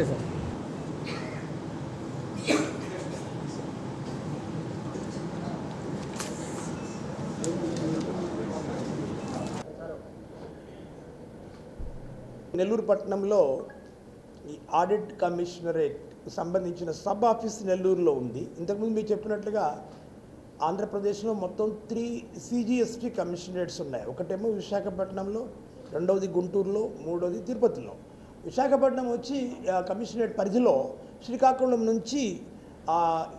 Okay sir. Nellore పట్టణంలో ఈ audit commissionerate సంబంధించిన సబ్ ఆఫీస్ నెల్లూరులో ఉంది. ఇంతకుముందు మీరు చెప్పినట్లుగా ఆంధ్రప్రదేశ్లో మొత్తం త్రీ సిజిఎస్టీ కమిషనరేట్స్ ఉన్నాయి. ఒకటేమో విశాఖపట్నంలో రెండవది గుంటూరులో మూడవది తిరుపతిలో. విశాఖపట్నం వచ్చి కమిషనరేట్ పరిధిలో శ్రీకాకుళం నుంచి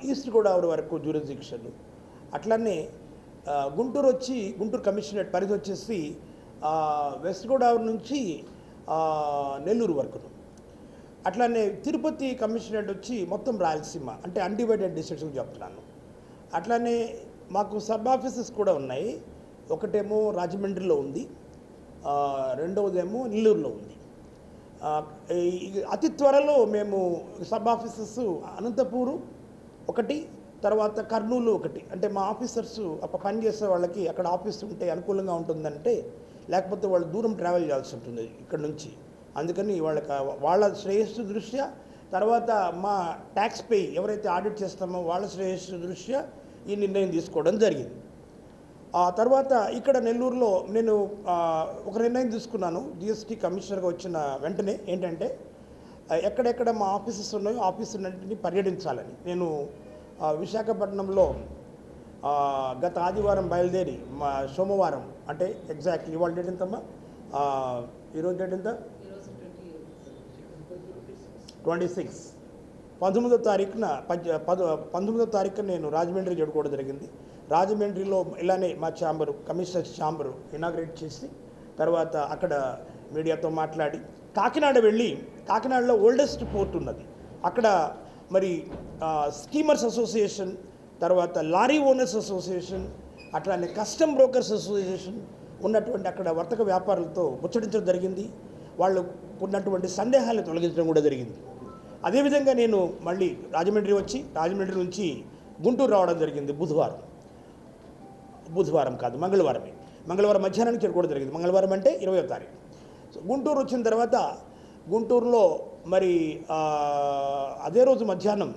ఈస్ట్ గోదావరి వరకు జ్యూరిడిక్షన్ అట్లనే గుంటూరు వచ్చి గుంటూరు కమిషనరేట్ పరిధి వచ్చేసి వెస్ట్ గోదావరి నుంచి నెల్లూరు వరకు అట్లానే తిరుపతి కమిషనరేట్ వచ్చి మొత్తం రాయలసీమ అంటే అన్డివైడెడ్ డిస్ట్రిక్ట్స్ చెప్తున్నాను. అట్లానే మాకు సబ్ ఆఫీసెస్ కూడా ఉన్నాయి. ఒకటేమో రాజమండ్రిలో ఉంది. రెండవదేమో నెల్లూరులో ఉంది. అతి త్వరలో మేము సబ్ ఆఫీసర్స్ అనంతపూరు ఒకటి తర్వాత కర్నూలు ఒకటి. అంటే మా ఆఫీసర్స్ అక్కడ పనిచేసే వాళ్ళకి అక్కడ ఆఫీస్ ఉంటే అనుకూలంగా ఉంటుందంటే లేకపోతే వాళ్ళు దూరం ట్రావెల్ చేయాల్సి ఉంటుంది ఇక్కడ నుంచి. అందుకని వాళ్ళకి వాళ్ళ శ్రేయస్సు దృష్ట్యా తర్వాత మా ట్యాక్స్ పే ఎవరైతే ఆడిట్ చేస్తామో వాళ్ళ శ్రేయస్సు దృష్ట్యా ఈ నిర్ణయం తీసుకోవడం జరిగింది. ఆ తర్వాత ఇక్కడ నెల్లూరులో నేను ఒక నిర్ణయం తీసుకున్నాను. జిఎస్టీ కమిషనర్గా వచ్చిన వెంటనే ఏంటంటే ఎక్కడెక్కడ మా ఆఫీసెస్ ఉన్నాయో ఆఫీసులన్నింటినీ పర్యటించాలని. నేను విశాఖపట్నంలో గత ఆదివారం బయలుదేరి మా సోమవారం అంటే ఎగ్జాక్ట్ ఇవాళ డేట్ ఎంతమ్మా? ఈరోజు డేట్ ఎంత? Twenty six. పంతొమ్మిదో తారీఖున పద్ పద పంతొమ్మిదో తారీఖున నేను రాజమండ్రి చేరుకోవడం జరిగింది. రాజమండ్రిలో ఇలానే మా ఛాంబరు కమిషనర్ ఛాంబరు ఇనాగ్రేట్ చేసి తర్వాత అక్కడ మీడియాతో మాట్లాడి కాకినాడ వెళ్ళి కాకినాడలో ఓల్డెస్ట్ పోర్ట్ ఉన్నది. అక్కడ మరి స్కీమర్స్ అసోసియేషన్ తర్వాత లారీ ఓనర్స్ అసోసియేషన్ అట్లానే కస్టమ్ బ్రోకర్స్ అసోసియేషన్ ఉన్నటువంటి అక్కడ వర్తక వ్యాపారులతో ముచ్చటించడం జరిగింది. వాళ్ళు ఉన్నటువంటి సందేహాలను తొలగించడం కూడా జరిగింది. అదేవిధంగా నేను మళ్ళీ రాజమండ్రి వచ్చి రాజమండ్రి నుంచి గుంటూరు రావడం జరిగింది బుధవారం. బుధవారం కాదు మంగళవారమే. మంగళవారం మధ్యాహ్నానికి చేరుకోవడం జరిగింది. మంగళవారం అంటే ఇరవయో తారీఖు. సో గుంటూరు వచ్చిన తర్వాత గుంటూరులో మరి అదే రోజు మధ్యాహ్నం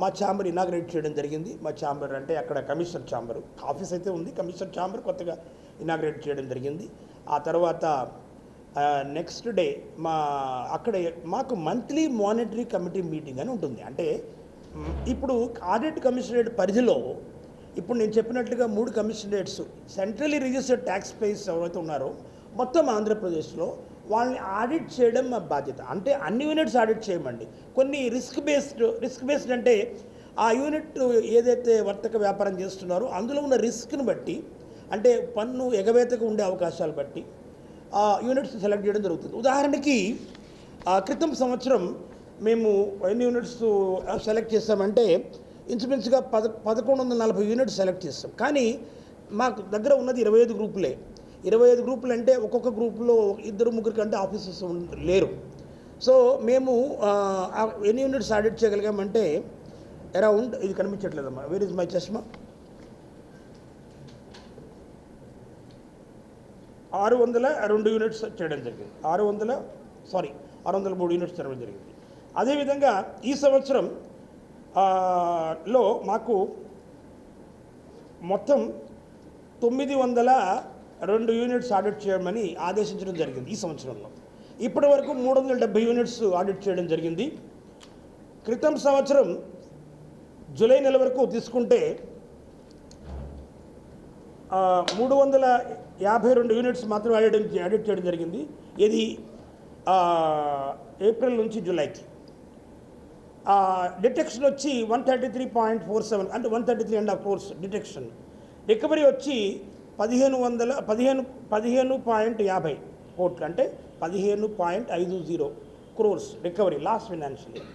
మా ఛాంబర్ ఇనాగ్రేట్ చేయడం జరిగింది. మా ఛాంబర్ అంటే అక్కడ కమిషనర్ ఛాంబరు. ఆఫీస్ అయితే ఉంది కమిషనర్ ఛాంబర్ కొత్తగా ఇనాగ్రేట్ చేయడం జరిగింది. ఆ తర్వాత నెక్స్ట్ డే మా అక్కడ మాకు మంత్లీ మానిటరీ కమిటీ మీటింగ్ అని ఉంటుంది. అంటే ఇప్పుడు ఆడిట్ కమిషనరేట్ పరిధిలో ఇప్పుడు నేను చెప్పినట్లుగా మూడు commissionerates centrally registered tax payers ఎవరైతే ఉన్నారో మొత్తం ఆంధ్రప్రదేశ్లో వాళ్ళని ఆడిట్ చేయడం మా బాధ్యత. అంటే అన్ని యూనిట్స్ ఆడిట్ చేయమండి. కొన్ని రిస్క్ బేస్డ్ రిస్క్ బేస్డ్ అంటే ఆ యూనిట్ ఏదైతే వర్తక వ్యాపారం చేస్తున్నారో అందులో ఉన్న రిస్క్ను బట్టి అంటే పన్ను ఎగవేతకు ఉండే అవకాశాలు బట్టి ఆ యూనిట్స్ సెలెక్ట్ చేయడం జరుగుతుంది. ఉదాహరణకి క్రితం సంవత్సరం మేము ఎన్ని యూనిట్స్ సెలెక్ట్ చేస్తామంటే ఇంచుమించుగా పద పదకొండు వందల నలభై యూనిట్స్ సెలెక్ట్ చేస్తాం. కానీ మాకు దగ్గర ఉన్నది ఇరవై ఐదు గ్రూపులే. ఇరవై ఐదు గ్రూపులు అంటే ఒక్కొక్క గ్రూపులో ఇద్దరు ముగ్గురు కంటే ఆఫీసర్స్ లేరు. సో మేము ఎన్ని యూనిట్స్ ఆడిట్ చేయగలిగామంటే అరౌండ్ ఇది కనిపించట్లేదమ్మా. వేర్ ఇస్ మై చష్మా ఆరు వందల రెండు యూనిట్స్ చేయడం జరిగింది. ఆరు వందల సారీ ఆరు వందల మూడు యూనిట్స్ చేయడం జరిగింది. అదేవిధంగా ఈ సంవత్సరం లో మాకు మొత్తం తొమ్మిది వందల రెండు యూనిట్స్ ఆడిట్ చేయమని ఆదేశించడం జరిగింది ఈ సంవత్సరంలో. ఇప్పటి వరకు మూడు వందల డెబ్బై యూనిట్స్ ఆడిట్ చేయడం జరిగింది. క్రితం సంవత్సరం జూలై నెల వరకు తీసుకుంటే మూడు వందల యాభై రెండు యూనిట్స్ మాత్రం ఆడిట్ ఆడిట్ చేయడం జరిగింది. ఇది ఏప్రిల్ నుంచి జూలైకి. డిటెక్షన్ వచ్చి one thirty three point four seven అంటే one thirty three and half crores detection recovery వచ్చి పదిహేను వందల పదిహేను పదిహేను పాయింట్ యాభై కోట్లు అంటే పదిహేను పాయింట్ ఐదు zero crores recovery last financial year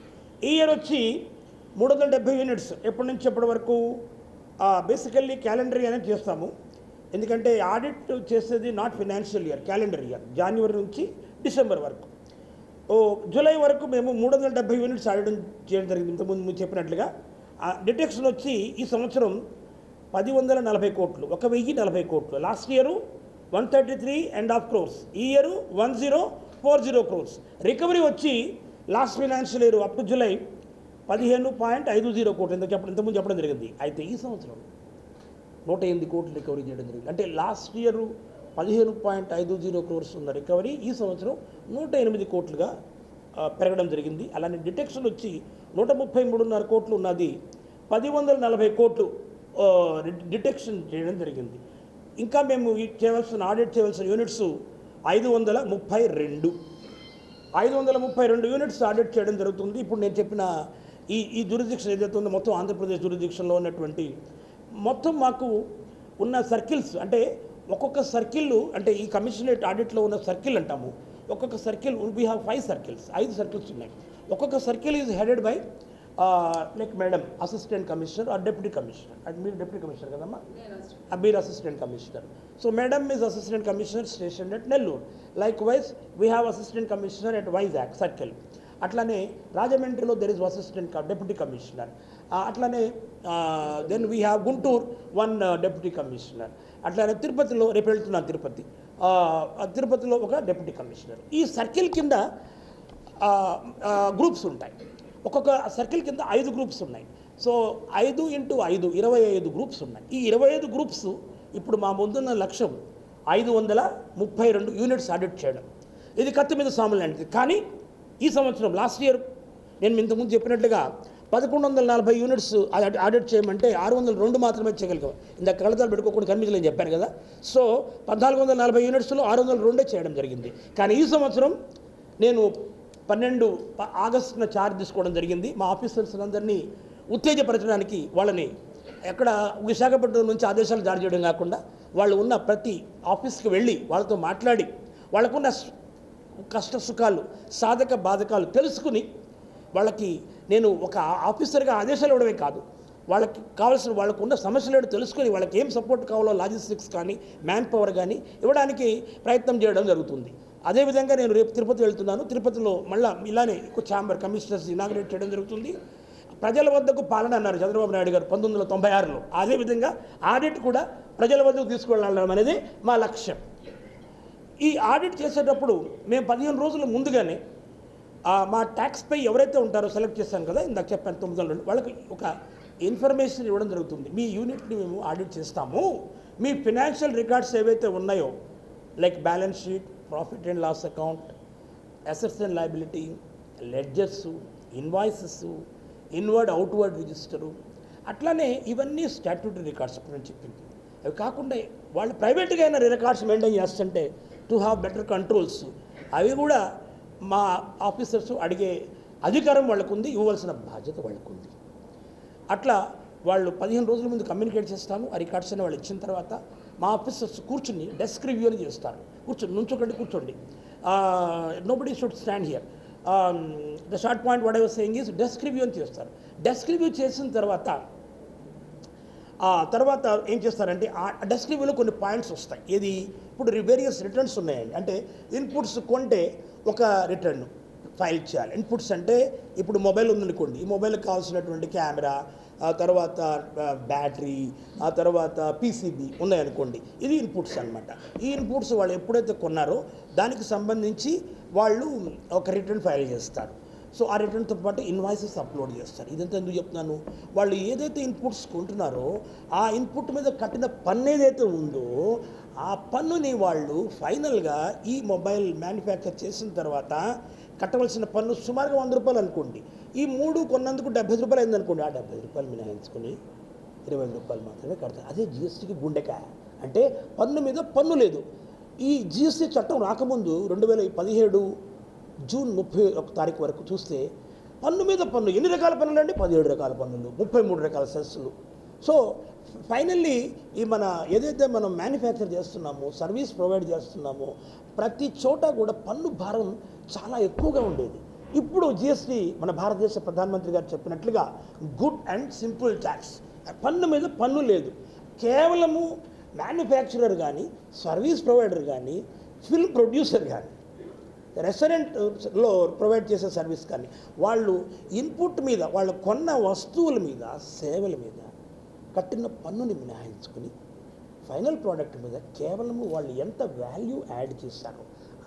ఈ ఇయర్ వచ్చి మూడు వందల డెబ్బై యూనిట్స్ ఎప్పటి నుంచి ఎప్పటి వరకు? బేసికల్లీ క్యాలెండర్ అనేది చేస్తాము. ఎందుకంటే ఆడిట్ చేసేది not financial year calendar year జనవరి నుంచి డిసెంబర్ వరకు. ఓ జూలై వరకు మేము మూడు వందల డెబ్బై యూనిట్స్ ఆడడం చేయడం జరిగింది. ఇంతకుముందు మీరు చెప్పినట్లుగా. ఆ డిటెక్షన్ వచ్చి ఈ సంవత్సరం పది వందల నలభై కోట్లు ఒక వెయ్యి నలభై కోట్లు. Last year one thirty three and half crores. ఈ year one zero four zero crores. Recovery వచ్చి last financial year up to July పదిహేను పాయింట్ ఐదు జీరో కోట్లు. ఇంత చెప్పడం ఇంతకుముందు చెప్పడం జరిగింది. అయితే ఈ సంవత్సరం నూట ఎనిమిది కోట్లు రికవరీ చేయడం జరిగింది. అంటే లాస్ట్ ఇయర్ పదిహేను పాయింట్ ఐదు జీరో క్రోర్స్ ఉన్న రికవరీ ఈ సంవత్సరం నూట ఎనిమిది కోట్లుగా పెరగడం జరిగింది. అలానే డిటెక్షన్ వచ్చి నూట ముప్పై మూడున్నర కోట్లు ఉన్నది. పది వందల నలభై కోట్లు డిటెక్షన్ చేయడం జరిగింది. ఇంకా మేము చేయవలసిన ఆడిట్ చేయవలసిన యూనిట్స్ ఐదు వందల ముప్పై రెండు. ఐదు వందల ముప్పై రెండు యూనిట్స్ ఆడిట్ చేయడం జరుగుతుంది. ఇప్పుడు నేను చెప్పిన ఈ ఈ జ్యూరిడిక్షన్ ఏదైతే ఉందో మొత్తం ఆంధ్రప్రదేశ్ జ్యూరిడిక్షన్లో ఉన్నటువంటి మొత్తం మాకు ఉన్న సర్కిల్స్ అంటే ఒక్కొక్క సర్కిల్ అంటే ఈ కమిషనరేట్ ఆడిట్లో ఉన్న సర్కిల్ అంటాము. ఒక్కొక్క circle we have five circles ఐదు సర్కిల్స్ ఉన్నాయి. ఒక్కొక్క circle is headed by like madam assistant commissioner or deputy commissioner. And మీరు డెప్యూటీ కమిషనర్ కదమ్మా? మీరు assistant commissioner. So madam is assistant commissioner station at Nellore. Likewise we have assistant commissioner at Vizag circle అట్లానే రాజమండ్రిలో there is assistant deputy commissioner అట్లానే then we have Guntur one deputy commissioner అట్లానే తిరుపతిలో రేపు వెళ్తున్నాను తిరుపతి. తిరుపతిలో ఒక డెప్యూటీ కమిషనర్ ఈ సర్కిల్ కింద గ్రూప్స్ ఉంటాయి. ఒక్కొక్క సర్కిల్ కింద ఐదు గ్రూప్స్ ఉన్నాయి. సో ఐదు ఇంటూ ఐదు ఇరవై ఐదు గ్రూప్స్ ఉన్నాయి. ఈ ఇరవై ఐదు గ్రూప్స్ ఇప్పుడు మా ముందున్న లక్ష్యం ఐదు వందల ముప్పై రెండు యూనిట్స్ ఆడిట్ చేయడం. ఇది కత్తి మీద సాములు లాంటిది. కానీ ఈ సంవత్సరం లాస్ట్ ఇయర్ నేను ఇంతకుముందు చెప్పినట్లుగా పదకొండు వందల నలభై యూనిట్స్ ఆడిట్ చేయమంటే ఆరు వందల రెండు మాత్రమే చేయగలిగాం. ఇంత కళ్ళతాలు పెట్టుకోకుండా కనిపించలేని చెప్పాను కదా. సో పద్నాలుగు వందల నలభై యూనిట్స్లో ఆరు వందల రెండే చేయడం జరిగింది. కానీ ఈ సంవత్సరం నేను పన్నెండు ఆగస్టున చార్జ్ తీసుకోవడం జరిగింది. మా ఆఫీసర్స్ అందరినీ ఉత్తేజపరచడానికి వాళ్ళని ఎక్కడ విశాఖపట్నం నుంచి ఆదేశాలు జారీ చేయడం కాకుండా వాళ్ళు ఉన్న ప్రతి ఆఫీస్కి వెళ్ళి వాళ్ళతో మాట్లాడి వాళ్ళకున్న కష్ట సుఖాలు సాధక బాధకాలు తెలుసుకుని వాళ్ళకి నేను ఒక ఆఫీసర్గా ఆదేశాలు ఇవ్వడమే కాదు వాళ్ళకి కావాల్సిన వాళ్ళకు ఉన్న సమస్యలు తెలుసుకొని వాళ్ళకి ఏం సపోర్ట్ కావాలో లాజిస్టిక్స్ కానీ మ్యాన్ పవర్ కానీ ఇవ్వడానికి ప్రయత్నం చేయడం జరుగుతుంది. అదేవిధంగా నేను రేపు తిరుపతి వెళ్తున్నాను. తిరుపతిలో మళ్ళీ ఇలానే ఎక్కువ ఛాంబర్ కమిషనర్స్ ఇనాగ్రేట్ చేయడం జరుగుతుంది. ప్రజల వద్దకు పాలన అన్నారు చంద్రబాబు నాయుడు గారు పంతొమ్మిది వందల తొంభై ఆరులో. అదేవిధంగా ఆడిట్ కూడా ప్రజల వద్దకు తీసుకువెళ్ళడం అనేది మా లక్ష్యం. ఈ ఆడిట్ చేసేటప్పుడు మేము పదిహేను రోజుల ముందుగానే మా ట్యాక్స్ పై ఎవరైతే ఉంటారో సెలెక్ట్ చేస్తాం కదా ఇందాక చెప్పాను తొమ్మిది రెండు వాళ్ళకి ఒక ఇన్ఫర్మేషన్ ఇవ్వడం జరుగుతుంది. మీ యూనిట్ని మేము ఆడిట్ చేస్తాము. మీ ఫినాన్షియల్ రికార్డ్స్ ఏవైతే ఉన్నాయో like balance sheet profit and loss account assets and liability ledgers invoices inward outward register అట్లానే ఇవన్నీ స్టాట్యూటరీ రికార్డ్స్ ఇప్పుడు చెప్పింది. అవి కాకుండా వాళ్ళు ప్రైవేట్గా అయిన రికార్డ్స్ మెయింటైన్ చేస్తుంటే టు హ్యావ్ బెటర్ కంట్రోల్స్ అవి కూడా మా ఆఫీసర్స్ అడిగే అధికారం వాళ్ళకు ఉంది ఇవ్వవలసిన బాధ్యత వాళ్ళకు ఉంది అట్లా వాళ్ళు పదిహేను రోజుల ముందు కమ్యూనికేట్ చేస్తాను ఆ రికార్డ్స్ అని వాళ్ళు ఇచ్చిన తర్వాత మా ఆఫీసర్స్ కూర్చుని డెస్క్ రివ్యూ అని చేస్తారు. కూర్చొని నుంచోకండి కూర్చోండి. Nobody should stand here the short point whatever saying is desk review అని చేస్తారు. డెస్క్ రివ్యూ చేసిన తర్వాత ఆ తర్వాత ఏం చేస్తారంటే ఆ డెస్క్ రివ్యూలో కొన్ని పాయింట్స్ వస్తాయి. ఏది? ఇప్పుడు వేరియస్ రిటర్న్స్ ఉన్నాయండి. అంటే ఇన్పుట్స్ కొంటే ఒక రిటర్న్ ఫైల్ చేయాలి. ఇన్పుట్స్ అంటే ఇప్పుడు మొబైల్ ఉందనుకోండి ఈ మొబైల్కి కావాల్సినటువంటి కెమెరా ఆ తర్వాత బ్యాటరీ ఆ తర్వాత పీసీబీ ఉన్నాయనుకోండి ఇది ఇన్పుట్స్ అన్నమాట. ఈ ఇన్పుట్స్ వాళ్ళు ఎప్పుడైతే కొన్నారో దానికి సంబంధించి వాళ్ళు ఒక రిటర్న్ ఫైల్ చేస్తారు. సో ఆ రిటర్న్తో పాటు ఇన్వాయిసెస్ అప్లోడ్ చేస్తారు. ఇదంతా ఎందుకు చెప్తున్నాను? వాళ్ళు ఏదైతే ఇన్పుట్స్ కొంటున్నారో ఆ ఇన్పుట్ మీద కట్టిన పన్ను ఏదైతే ఉందో ఆ ఆ పన్నుని వాళ్ళు ఫైనల్గా ఈ మొబైల్ మ్యానుఫ్యాక్చర్ చేసిన తర్వాత కట్టవలసిన పన్ను సుమారుగా వంద రూపాయలు అనుకోండి. ఈ మూడు కొన్నందుకు డెబ్బై ఐదు రూపాయలు అయిందనుకోండి ఆ డెబ్బై ఐదు రూపాయలు మినహాయించుకుని ఇరవై ఐదు రూపాయలు మాత్రమే కడతారు. అదే జిఎస్టీకి గుండెకాయ అంటే పన్ను మీద పన్ను లేదు. ఈ జిఎస్టీ చట్టం రాకముందు రెండు వేల పదిహేడు జూన్ ముప్పై ఒక తారీఖు వరకు చూస్తే పన్ను మీద పన్ను ఎన్ని రకాల పన్నులు అండి పదిహేడు రకాల పన్నులు ముప్పై మూడు రకాల సెస్సులు సో ఫైనల్లీ ఈ మన ఏదైతే మనం మ్యానుఫ్యాక్చర్ చేస్తున్నామో సర్వీస్ ప్రొవైడ్ చేస్తున్నామో ప్రతి చోట కూడా పన్ను భారం చాలా ఎక్కువగా ఉండేది. ఇప్పుడు జిఎస్టీ మన భారతదేశ ప్రధానమంత్రి గారు చెప్పినట్లుగా గుడ్ అండ్ సింపుల్ ట్యాక్స్ పన్ను మీద పన్ను లేదు. కేవలము మ్యానుఫ్యాక్చరర్ కానీ సర్వీస్ ప్రొవైడర్ కానీ ఫిల్మ్ ప్రొడ్యూసర్ కానీ రెస్టారెంట్లో ప్రొవైడ్ చేసే సర్వీస్ కానీ వాళ్ళు ఇన్పుట్ మీద వాళ్ళు కొన్న వస్తువుల మీద సేవల మీద కట్టిన పన్నుని మినహాయించుకుని ఫైనల్ ప్రోడక్ట్ మీద కేవలము వాళ్ళు ఎంత వాల్యూ యాడ్ చేశారో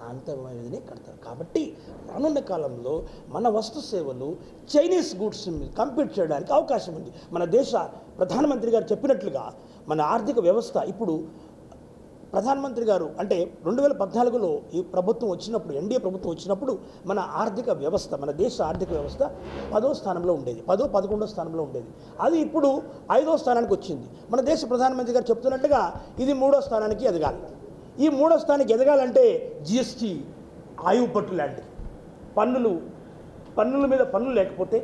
అంతమైనదినే కడతారు. కాబట్టి రానున్న కాలంలో మన వస్తు సేవలు చైనీస్ గూడ్స్ కంపీట్ చేయడానికి అవకాశం ఉంది. మన దేశ ప్రధానమంత్రి గారు చెప్పినట్లుగా మన ఆర్థిక వ్యవస్థ ఇప్పుడు ప్రధానమంత్రి గారు అంటే రెండు వేల పద్నాలుగులో ఈ ప్రభుత్వం వచ్చినప్పుడు ఎన్డీఏ ప్రభుత్వం వచ్చినప్పుడు మన ఆర్థిక వ్యవస్థ మన దేశ ఆర్థిక వ్యవస్థ పదో స్థానంలో ఉండేది. పదో పదకొండో స్థానంలో ఉండేది. అది ఇప్పుడు ఐదో స్థానానికి వచ్చింది. మన దేశ ప్రధానమంత్రి గారు చెప్తున్నట్టుగా ఇది మూడో స్థానానికి ఎదగాలి. ఈ మూడో స్థానానికి ఎదగాలంటే జిఎస్టీ ఆయువు పట్టు లాంటిది. పన్నులు పన్నుల మీద పన్నులు లేకపోతే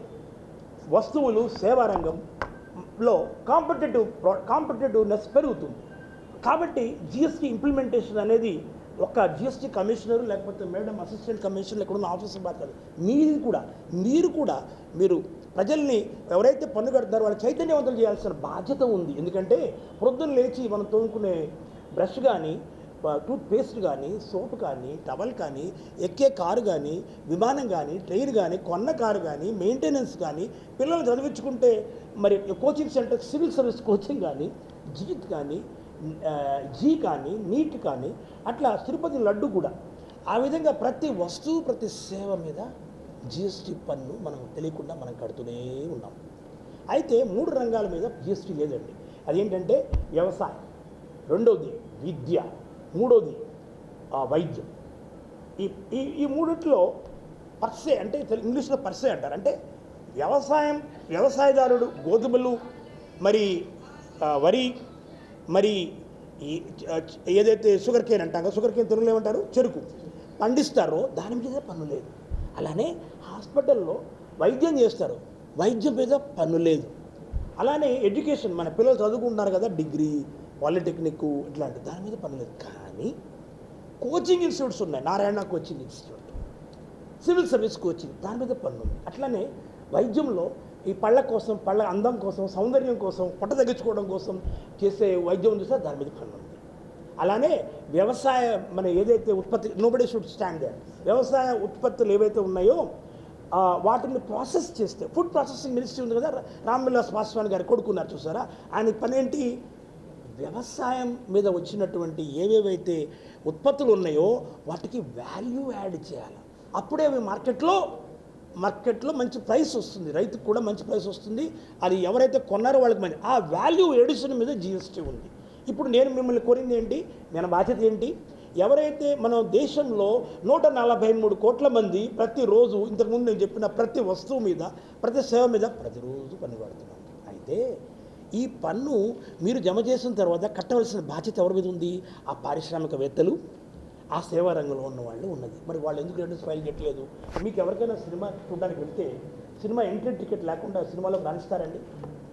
వస్తువులు సేవా రంగంలో కాంపిటేటివ్ కాంపిటేటివ్నెస్ పెరుగుతుంది. కాబట్టి జిఎస్టీ ఇంప్లిమెంటేషన్ అనేది ఒక జిఎస్టీ కమిషనర్ లేకపోతే మేడం అసిస్టెంట్ కమిషనర్ ఇక్కడ ఉన్న ఆఫీసర్ బాధ్యత మీది కూడా మీరు కూడా మీరు ప్రజల్ని ఎవరైతే పన్ను కడుతున్నారో వాళ్ళని చైతన్యవంతులు చేయాల్సిన బాధ్యత ఉంది. ఎందుకంటే ప్రొద్దున లేచి మనం తోముకునే బ్రష్ కానీ టూత్ పేస్ట్ కానీ సోప్ కానీ టవల్ కానీ ఎక్కే కారు కానీ విమానం కానీ ట్రైన్ కానీ కొన్న కారు కానీ మెయింటెనెన్స్ కానీ పిల్లలు చదివించుకుంటే మరి coaching center civil service coaching కానీ జీత్ కానీ ఘీ జీ కానీ నీట్ కానీ అట్లా తిరుపతి లడ్డు కూడా. ఆ విధంగా ప్రతి వస్తువు ప్రతి సేవ మీద జిఎస్టీ పన్ను మనం తెలియకుండా మనం కడుతూనే ఉన్నాం. అయితే మూడు రంగాల మీద జిఎస్టీ లేదండి. అదేంటంటే వ్యవసాయం రెండవది విద్య మూడవది వైద్యం. ఈ ఈ ఈ మూడిట్లో పర్సే అంటే ఇంగ్లీష్లో పర్సే అంటారు. అంటే వ్యవసాయం వ్యవసాయదారుడు గోధుమలు మరి వరి మరి ఈ ఏదైతే షుగర్ కేన్ అంటాం కదా షుగర్ కేన్ తెలుగులో ఏమంటారు? చెరుకు. పండిస్తారో దాని మీద పన్ను లేదు. అలానే హాస్పిటల్లో వైద్యం చేస్తారు. వైద్యం మీద పన్ను లేదు. అలానే ఎడ్యుకేషన్ మన పిల్లలు చదువుకుంటున్నారు కదా డిగ్రీ పాలిటెక్నిక్ ఇట్లాంటి దాని మీద పన్ను లేదు. కానీ కోచింగ్ ఇన్స్టిట్యూట్స్ ఉన్నాయి. Narayana coaching institute civil service coaching దాని మీద పన్ను ఉంది. అట్లానే వైద్యంలో ఈ పళ్ళ కోసం పళ్ళ అందం కోసం సౌందర్యం కోసం పొట్ట తగ్గించుకోవడం కోసం చేసే వైద్యం చూస్తే దాని మీద పన్ను ఉంది. అలానే వ్యవసాయ మన ఏదైతే ఉత్పత్తి నోబడి షుడ్ స్టాండ్ వ్యవసాయ ఉత్పత్తులు ఏవైతే ఉన్నాయో వాటిని ప్రాసెస్ చేస్తే ఫుడ్ ప్రాసెసింగ్ మినిస్ట్రీ ఉంది కదా రామ్విలాస్ పాస్వాన్ గారు కొడుకున్నారు చూసారా? ఆయన పని ఏంటి వ్యవసాయం మీద వచ్చినటువంటి ఏవేవైతే ఉత్పత్తులు ఉన్నాయో వాటికి వాల్యూ యాడ్ చేయాలి. అప్పుడే అవి మార్కెట్లో మార్కెట్లో మంచి ప్రైస్ వస్తుంది. రైతుకు కూడా మంచి ప్రైస్ వస్తుంది. అది ఎవరైతే కొన్నారో వాళ్ళకి మంచి ఆ వాల్యూ ఎడిషన్ మీద జిఎస్టీ ఉంది. ఇప్పుడు నేను మిమ్మల్ని కోరింది ఏంటి? మన బాధ్యత ఏంటి? ఎవరైతే మన దేశంలో నూట నలభై మూడు కోట్ల మంది ప్రతిరోజు ఇంతకుముందు నేను చెప్పిన ప్రతి వస్తువు మీద ప్రతి సేవ మీద ప్రతిరోజు పన్ను కడుతున్నాం అయితే ఈ పన్ను మీరు జమ చేసిన తర్వాత కట్టవలసిన బాధ్యత ఎవరి మీద ఉంది? ఆ పారిశ్రామికవేత్తలు ఆ సేవా రంగంలో ఉన్న వాళ్ళు ఉన్నది. మరి వాళ్ళు ఎందుకు రెండు ఫైల్ చేయట్లేదు? మీకు ఎవరికైనా సినిమా చూడడానికి వెళ్తే సినిమా ఎంట్రీ టికెట్ లేకుండా సినిమాలో రాణిస్తారండి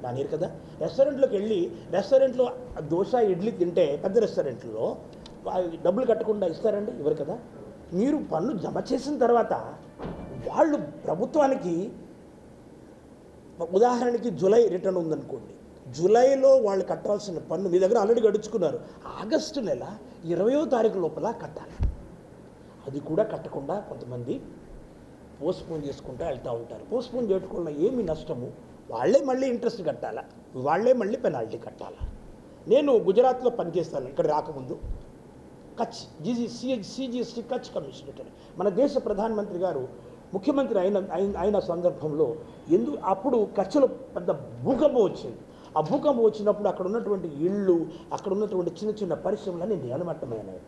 రానియరు కదా. రెస్టారెంట్లోకి వెళ్ళి రెస్టారెంట్లో దోశ ఇడ్లీ తింటే పెద్ద రెస్టారెంట్లో డబ్బులు కట్టకుండా ఇస్తారండి? ఇవ్వరు కదా? మీరు పన్ను జమ చేసిన తర్వాత వాళ్ళు ప్రభుత్వానికి ఉదాహరణకి జూలై రిటర్న్ ఉందనుకోండి. జూలైలో వాళ్ళు కట్టాల్సిన పన్ను మీ దగ్గర ఆల్రెడీ గడుచుకున్నారు. ఆగస్టు నెల ఇరవయో తారీఖు లోపల కట్టాలి. అది కూడా కట్టకుండా కొంతమంది పోస్ట్పోన్ చేసుకుంటూ వెళ్తూ ఉంటారు. పోస్ట్పోన్ చేసుకోవడం ఏమి నష్టము? వాళ్ళే మళ్ళీ ఇంట్రెస్ట్ కట్టాలా? వాళ్ళే మళ్ళీ పెనాల్టీ కట్టాలా? నేను గుజరాత్లో పనిచేస్తాను ఇక్కడ రాకముందు. Kutch GG CH CGST Kutch commissioner మన దేశ ప్రధానమంత్రి గారు ముఖ్యమంత్రి అయిన అయిన- అయిన సందర్భంలో ఎందు అప్పుడు కచ్లో పెద్ద భూకంపం వచ్చింది. ఆ భూకంపం వచ్చినప్పుడు అక్కడ ఉన్నటువంటి ఇళ్ళు అక్కడ ఉన్నటువంటి చిన్న చిన్న పరిశ్రమలన్నీ నేలమట్టమైనాయి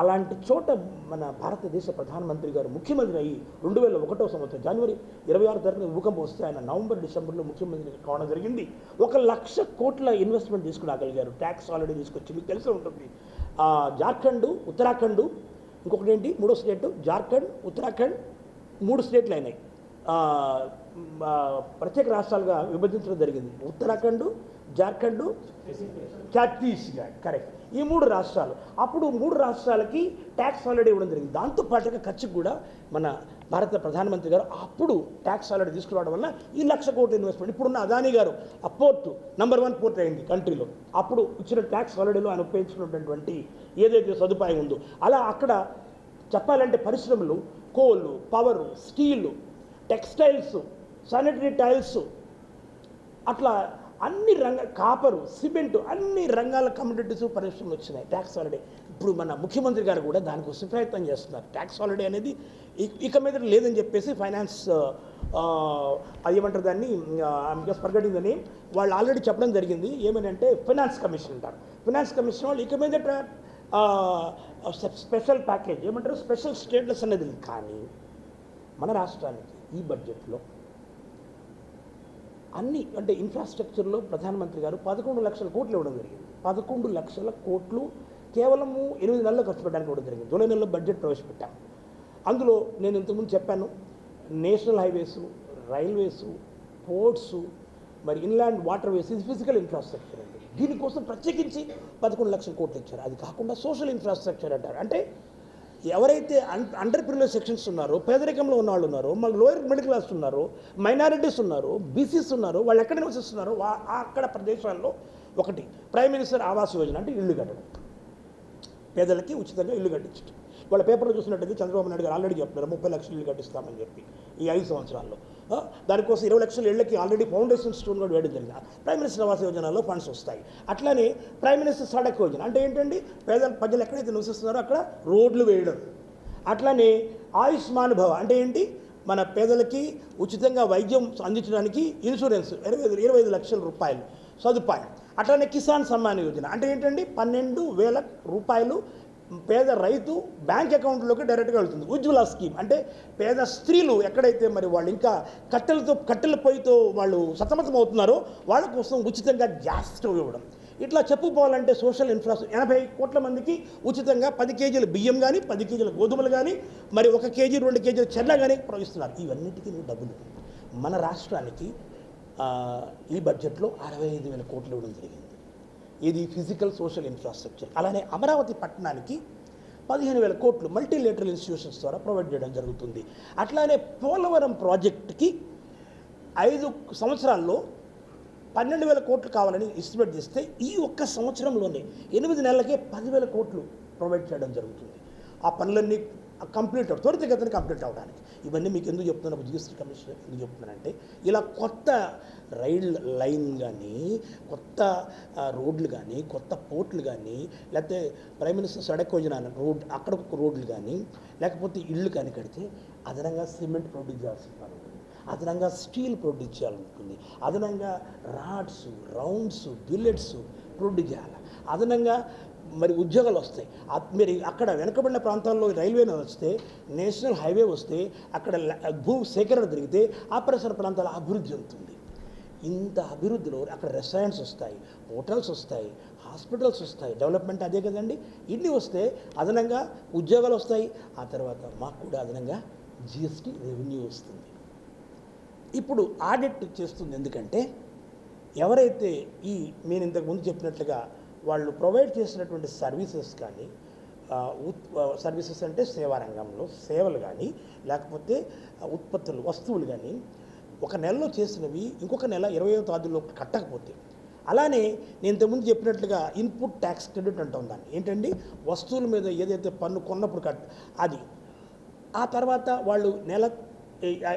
అలాంటి చోట మన భారతదేశ ప్రధానమంత్రి గారు ముఖ్యమంత్రి అయ్యి రెండు వేల ఒకటో సంవత్సరం జనవరి ఇరవై ఆరు తారీఖున భూకంపం వస్తే ఆయన నవంబర్ డిసెంబర్లో ముఖ్యమంత్రి కావడం జరిగింది. ఒక లక్ష కోట్ల ఇన్వెస్ట్మెంట్ తీసుకురాగలిగారు. ట్యాక్స్ ఆల్రెడీ తీసుకొచ్చి మీకు తెలిసే ఉంటుంది. జార్ఖండ్ ఉత్తరాఖండ్ ఇంకొకటి ఏంటి మూడో స్టేట్ జార్ఖండ్ ఉత్తరాఖండ్ మూడు స్టేట్లు అయినాయి. ప్రత్యేక రాష్ట్రాలుగా విభజించడం జరిగింది. ఉత్తరాఖండ్ జార్ఖండ్ ఛత్తీస్గఢ్. కరెక్ట్ ఈ మూడు రాష్ట్రాలు. అప్పుడు మూడు రాష్ట్రాలకి ట్యాక్స్ హాలిడే ఇవ్వడం జరిగింది. దాంతో పాటుగా ఖర్చుకు కూడా మన భారత ప్రధానమంత్రి గారు అప్పుడు ట్యాక్స్ హాలిడే తీసుకురావడం వల్ల ఈ లక్ష కోట్ల ఇన్వెస్ట్మెంట్ ఇప్పుడున్న అదానీ గారు ఆ పోర్టు నంబర్ వన్ పోర్ట్ అయింది కంట్రీలో. అప్పుడు ఇచ్చిన ట్యాక్స్ హాలిడేలో ఆయన ఉపయోగించుకున్నటువంటి ఏదైతే సదుపాయం ఉందో. అలా అక్కడ చెప్పాలంటే పరిశ్రమలు కోళ్ళు power steel textiles sanitary tiles అట్లా అన్ని రంగ కాపరు సిమెంట్ అన్ని రంగాల కమ్యూనిటీస్ పరిశ్రమలు వచ్చినాయి. ట్యాక్స్ హాలిడే ఇప్పుడు మన ముఖ్యమంత్రి గారు కూడా దానికోసం ప్రయత్నం చేస్తున్నారు. ట్యాక్స్ హాలిడే అనేది ఇక మీద లేదని చెప్పేసి ఫైనాన్స్ అది ఏమంటారు దాన్ని? జస్ట్ వాళ్ళు ఆల్రెడీ చెప్పడం జరిగింది. ఏమని అంటే ఫైనాన్స్ కమిషన్ అంటారు. ఫైనాన్స్ కమిషన్ వాళ్ళు ఇక మీద స్పెషల్ ప్యాకేజ్ ఏమంటారు? స్పెషల్ స్టేటస్ అనేది కానీ మన రాష్ట్రానికి ఈ బడ్జెట్లో అన్ని అంటే ఇన్ఫ్రాస్ట్రక్చర్లో ప్రధానమంత్రి గారు పదకొండు లక్షల కోట్లు ఇవ్వడం జరిగింది. పదకొండు లక్షల కోట్లు కేవలము ఎనిమిది నెలలు ఖర్చు పెట్టడానికి ఇవ్వడం జరిగింది. జూలై నెలలో బడ్జెట్ ప్రవేశపెట్టాం. అందులో నేను ఇంతకుముందు చెప్పాను నేషనల్ హైవేస్ రైల్వేస్ పోర్ట్స్ మరి ఇన్లాండ్ వాటర్ వేస్ ఇది ఫిజికల్ ఇన్ఫ్రాస్ట్రక్చర్ అండి. దీనికోసం ప్రత్యేకించి పదకొండు లక్షల కోట్లు ఇచ్చారు. అది కాకుండా సోషల్ ఇన్ఫ్రాస్ట్రక్చర్ అంటారు. అంటే ఎవరైతే అన్ అండర్ప్రినర్ సెక్షన్స్ ఉన్నారో పేదరికంలో ఉన్న వాళ్ళు ఉన్నారో మళ్ళీ లోయర్ మిడిల్ క్లాస్ ఉన్నారు మైనారిటీస్ ఉన్నారు బీసీస్ ఉన్నారు వాళ్ళు ఎక్కడ నివసిస్తున్నారో వా అక్కడ ప్రదేశాల్లో ఒకటి ప్రైమ్ మినిస్టర్ ఆవాస్ యోజన అంటే ఇల్లు కట్టడం. పేదలకి ఉచితంగా ఇల్లు కట్టించడం. వాళ్ళ పేపర్లో చూసినట్టయితే చంద్రబాబు నాయుడు గారు ఆల్రెడీ చెప్తున్నారు ముప్పై లక్షలు ఇల్లు కట్టిస్తామని చెప్పి ఈ ఐదు సంవత్సరాల్లో. దానికోసం ఇరవై లక్షల ఇళ్ళకి ఆల్రెడీ ఫౌండేషన్ స్టోన్ కూడా వేయడం జరిగింది. ప్రైమ్ మినిస్టర్ ఆవాస్ యోజనలో ఫండ్స్ వస్తాయి. అట్లానే ప్రైమ్ మినిస్టర్ సడక్ యోజన అంటే ఏంటండి? పేద ప్రజలు ఎక్కడైతే నివసిస్తున్నారో అక్కడ రోడ్లు వేయడం. అట్లానే ఆయుష్మాన్ భవ అంటే ఏంటి? మన పేదలకి ఉచితంగా వైద్యం అందించడానికి ఇన్సూరెన్స్ ఇరవై ఐదు ఇరవై ఐదు లక్షల రూపాయలు సదుపాయం. అట్లానే కిసాన్ సమ్మాన్ యోజన అంటే ఏంటండి? పన్నెండు వేల రూపాయలు పేద రైతు బ్యాంక్ అకౌంట్లోకి డైరెక్ట్గా వెళ్తుంది. ఉజ్వల స్కీమ్. అంటే పేద స్త్రీలు ఎక్కడైతే మరి వాళ్ళు ఇంకా కట్టెలతో కట్టెల పొయ్యితో వాళ్ళు సతమతం అవుతున్నారో వాళ్ళ కోసం ఉచితంగా గ్యాస్ స్టవ్ ఇవ్వడం. ఇట్లా చెప్పుకోవాలంటే సోషల్ ఇన్ఫ్రాస్ట్రక్చర్ ఎనభై కోట్ల మందికి ఉచితంగా పది కేజీల బియ్యం కానీ పది కేజీల గోధుమలు కానీ మరి ఒక కేజీ రెండు కేజీల చెల్ల కానీ ప్రవహిస్తున్నారు. ఇవన్నిటికీ డబ్బులు. మన రాష్ట్రానికి ఈ బడ్జెట్లో అరవై ఐదు వేల కోట్లు ఇవ్వడం జరిగింది. ఇది ఫిజికల్ సోషల్ ఇన్ఫ్రాస్ట్రక్చర్. అలానే అమరావతి పట్టణానికి పదిహేను వేల కోట్లు మల్టీలేటరల్ ఇన్స్టిట్యూషన్స్ ద్వారా ప్రొవైడ్ చేయడం జరుగుతుంది. అట్లానే పోలవరం ప్రాజెక్టుకి ఐదు సంవత్సరాల్లో పన్నెండు వేల కోట్లు కావాలని ఎస్టిమేట్ చేస్తే ఈ ఒక్క సంవత్సరంలోనే ఎనిమిది నెలలకే పదివేల కోట్లు ప్రొవైడ్ చేయడం జరుగుతుంది. ఆ పనులన్నీ కంప్లీట్ అవ్వ త్వరితగతిన కంప్లీట్ అవ్వడానికి ఇవన్నీ మీకు ఎందుకు చెప్తున్నా జిఎస్టీ కమిషన్ ఎందుకు చెప్తున్నానంటే ఇలా కొత్త రైల్ లైన్ కానీ కొత్త రోడ్లు కానీ కొత్త పోర్ట్లు కానీ లేకపోతే prime minister Sadak Yojana road అక్కడ ఒక రోడ్లు కానీ లేకపోతే ఇళ్ళు కానీ కడితే అదనంగా సిమెంట్ ప్రొడ్యూస్ చేయాల్సి ఉంటుంది అదనంగా స్టీల్ ప్రొడ్యూస్ చేయాలనుకుంటుంది అదనంగా రాడ్స్ రౌండ్స్ బిల్లెట్స్ ప్రొడ్యూస్ చేయాలి. అదనంగా మరి ఉద్యోగాలు వస్తాయి. మీరు మరి అక్కడ వెనుకబడిన ప్రాంతాల్లో రైల్వే వస్తే నేషనల్ హైవే వస్తే అక్కడ భూ సేకరణ జరిగితే ఆ పరిసర ప్రాంతాల అభివృద్ధి చెందుతుంది ఇంత అభివృద్ధిలో అక్కడ రెస్టారెంట్స్ వస్తాయి హోటల్స్ వస్తాయి హాస్పిటల్స్ వస్తాయి డెవలప్మెంట్ అదే కదండి. ఇన్ని వస్తే అదనంగా ఉద్యోగాలు వస్తాయి ఆ తర్వాత మాకు కూడా అదనంగా జిఎస్టీ రెవెన్యూ వస్తుంది. ఇప్పుడు ఆడిట్ చేస్తుంది ఎందుకంటే ఎవరైతే ఈ నేను ఇంతకు ముందు చెప్పినట్లుగా వాళ్ళు ప్రొవైడ్ చేసినటువంటి సర్వీసెస్ కానీ ఉత్ సర్వీసెస్ అంటే సేవా రంగంలో సేవలు కానీ లేకపోతే ఉత్పత్తులు వస్తువులు కానీ ఒక నెలలో చేసినవి ఇంకొక నెల ఇరవయో తారీఖులో కట్టకపోతే అలానే నేను ఇంతకుముందు చెప్పినట్లుగా ఇన్పుట్ ట్యాక్స్ క్రెడిట్ అంటాం దాన్ని. ఏంటండి? వస్తువుల మీద ఏదైతే పన్ను కొన్నప్పుడు కట్ అది. ఆ తర్వాత వాళ్ళు నెల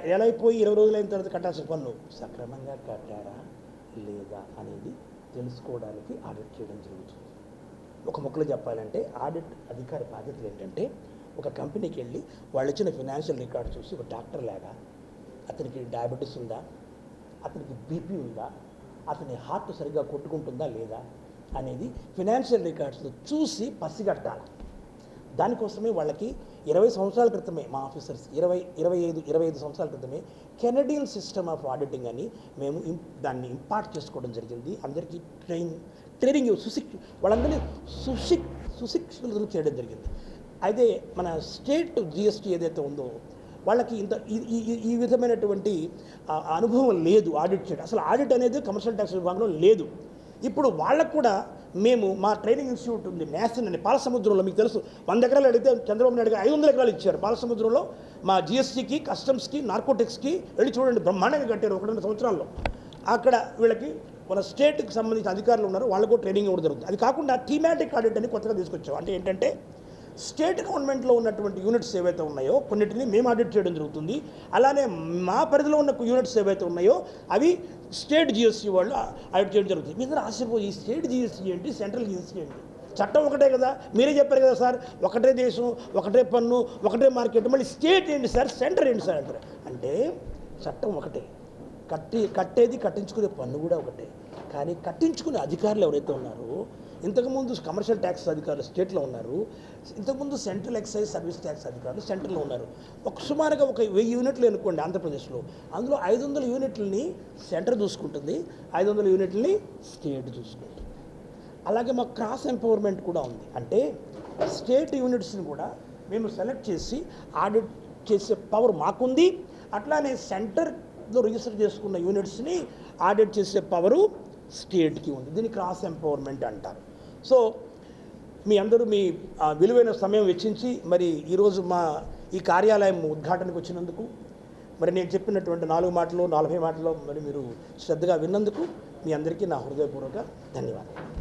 నెల అయిపోయి ఇరవై రోజులైన తర్వాత కట్టాల్సిన పన్ను సక్రమంగా కట్టారా లేదా అనేది తెలుసుకోవడానికి ఆడిట్ చేయడం జరుగుతుంది. ఒక ముక్కలో చెప్పాలంటే ఆడిట్ అధికారి బాధ్యతలు ఏంటంటే ఒక కంపెనీకి వెళ్ళి వాళ్ళు ఇచ్చిన ఫినాన్షియల్ రికార్డ్ చూసి ఒక డాక్టర్ లాగా అతనికి డయాబెటీస్ ఉందా అతనికి బీపీ ఉందా అతని హార్ట్ సరిగ్గా కొట్టుకుంటుందా లేదా అనేది ఫినాన్షియల్ రికార్డ్స్లో చూసి పసిగట్టాలి. దానికోసమే వాళ్ళకి ఇరవై సంవత్సరాల క్రితమే మా ఆఫీసర్స్ ఇరవై ఇరవై ఐదు ఇరవై ఐదు సంవత్సరాల క్రితమే కెనడియన్ సిస్టమ్ ఆఫ్ ఆడిటింగ్ అని మేము దాన్ని ఇంపార్ట్ చేసుకోవడం జరిగింది. అందరికీ ట్రైన్ ట్రైనింగ్ సుశిక్ వాళ్ళందరినీ సుశిక్ సుశిక్షితులు చేయడం జరిగింది. అయితే మన స్టేట్ జిఎస్టీ ఏదైతే ఉందో వాళ్ళకి ఇంత ఈ- ఈ విధమైనటువంటి అనుభవం లేదు ఆడిట్ చేయడం. అసలు ఆడిట్ అనేది కమర్షియల్ ట్యాక్స్ విభాగంలో లేదు. ఇప్పుడు వాళ్ళకు కూడా మేము మా ట్రైనింగ్ ఇన్స్టిట్యూట్ ఉంది నేషన్ అని పాలసముద్రంలో మీకు తెలుసు. వంద ఎకరాలు అడిగితే చంద్రబాబు నాయుడు గారు ఐదు వందల ఎకరాలు ఇచ్చారు పాలసముద్రంలో. మా జిఎస్టీకి కస్టమ్స్కి నార్కోటిక్స్కి వెళ్ళి చూడండి బ్రహ్మాండంగా కట్టారు ఒక రెండు సంవత్సరాల్లో. అక్కడ వీళ్ళకి వాళ్ళ స్టేట్కి సంబంధించిన అధికారులు ఉన్నారు వాళ్ళకు ట్రైనింగ్ ఇవ్వడం జరుగుతుంది. అది కాకుండా థీమాటిక్ ఆడిట్ అని కొత్తగా తీసుకొచ్చాం. అంటే ఏంటంటే స్టేట్ గవర్నమెంట్లో ఉన్నటువంటి యూనిట్స్ ఏవైతే ఉన్నాయో కొన్నిటిని మేము ఆడిట్ చేయడం జరుగుతుంది. అలానే మా పరిధిలో ఉన్న యూనిట్స్ ఏవైతే ఉన్నాయో అవి స్టేట్ జిఎస్టీ వాళ్ళు ఆడిట్ చేయడం జరుగుతుంది. మీ అందరూ ఆశపోయి స్టేట్ జిఎస్టీ ఏంటి సెంట్రల్ జిఎస్టీ ఏంటి? చట్టం ఒకటే కదా. మీరే చెప్పారు కదా సార్ ఒకటే దేశం ఒకటే పన్ను ఒకటే మార్కెట్ మళ్ళీ స్టేట్ ఏంటి సార్ సెంటర్ ఏంటి సార్ అంటారు. అంటే చట్టం ఒకటే. కట్టి కట్టేది కట్టించుకునే పన్ను కూడా ఒకటే. కానీ కట్టించుకునే అధికారులు ఎవరైతే ఉన్నారో ఇంతకుముందు కమర్షియల్ ట్యాక్స్ అధికారులు స్టేట్లో ఉన్నారు. ఇంతకుముందు సెంట్రల్ ఎక్సైజ్ సర్వీస్ ట్యాక్స్ అధికారులు సెంట్రల్లో ఉన్నారు. ఒక సుమారుగా ఒక వెయ్యి యూనిట్లు అనుకోండి ఆంధ్రప్రదేశ్లో. అందులో ఐదు వందల యూనిట్లని సెంటర్ చూసుకుంటుంది. ఐదు వందల యూనిట్లని స్టేట్ చూసుకుంటుంది. అలాగే మాకు క్రాస్ ఎంపవర్మెంట్ కూడా ఉంది. అంటే స్టేట్ యూనిట్స్ని కూడా మేము సెలెక్ట్ చేసి ఆడిట్ చేసే పవర్ మాకుంది. అట్లానే సెంటర్లో రిజిస్టర్ చేసుకున్న యూనిట్స్ని ఆడిట్ చేసే పవరు స్టేట్కి ఉంది. దీన్ని క్రాస్ ఎంపవర్మెంట్ అంటారు. సో మీ అందరూ మీ విలువైన సమయం వెచ్చించి మరి ఈరోజు మా ఈ కార్యాలయం ఉద్ఘాటనకు వచ్చినందుకు మరి నేను చెప్పినటువంటి నాలుగు మాటలు నలభై మాటలు మరి మీరు శ్రద్ధగా విన్నందుకు మీ అందరికీ నా హృదయపూర్వక ధన్యవాదాలు.